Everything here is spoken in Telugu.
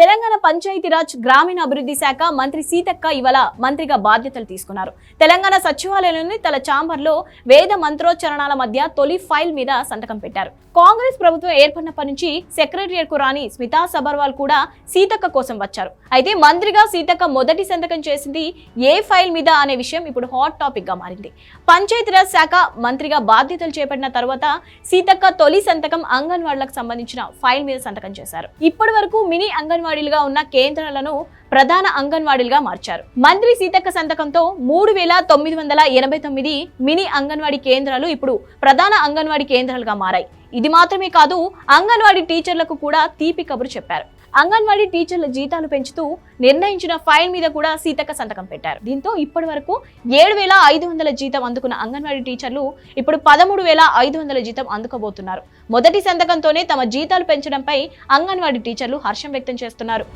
తెలంగాణ పంచాయతీరాజ్ గ్రామీణ అభివృద్ధి శాఖ మంత్రి సీతక్క ఇవాళ మంత్రిగా బాధ్యతలు తీసుకున్నారు. తెలంగాణ సచివాలయంలోని తన చాంబర్లో వేద మంత్రోచ్చరణాల మధ్య తొలి ఫైల్ మీద సంతకం పెట్టారు. కాంగ్రెస్ ప్రభుత్వం ఏర్పడినప్పటి నుంచి సెక్రటరియట్కు రాని స్మితా సబర్వాల్ కూడా సీతక్క కోసం వచ్చారు. అయితే మంత్రిగా సీతక్క మొదటి సంతకం చేసింది ఏ ఫైల్ మీద అనే విషయం ఇప్పుడు హాట్ టాపిక్గా మారింది పంచాయతీరాజ్ శాఖ మంత్రిగా బాధ్యతలు చేపట్టిన తర్వాత సీతక్క తొలి సంతకం అంగన్వాడలకు సంబంధించిన ఫైల్ మీద సంతకం చేశారు. ఇప్పటి వరకు మినీ అంగన్వాడీలుగా ఉన్న కేంద్రాలను ప్రధాన అంగన్వాడీలుగా మార్చారు. మంత్రి సీతక్క సంతకంతో మూడు వేల తొమ్మిది వందల ఎనభై తొమ్మిది మినీ అంగన్వాడీ కేంద్రాలు ఇప్పుడు ప్రధాన అంగన్వాడీ కేంద్రాలుగా మారాయి. ఇది మాత్రమే కాదు అంగన్వాడీ టీచర్లకు కూడా తీపి కబురు చెప్పారు. అంగన్వాడీ టీచర్ల జీతాలు పెంచుతూ నిర్ణయించిన ఫైల్ మీద కూడా సీతక్క సంతకం పెట్టారు. దీంతో ఇప్పటి వరకు ఏడు వేల ఐదు వందల జీతం అందుకున్న అంగన్వాడీ టీచర్లు ఇప్పుడు పదమూడు వేల ఐదు వందల జీతం అందుకోబోతున్నారు. మొదటి సంతకంతోనే తమ జీతాలు పెంచడంపై అంగన్వాడీ టీచర్లు హర్షం వ్యక్తం చేస్తున్నారు.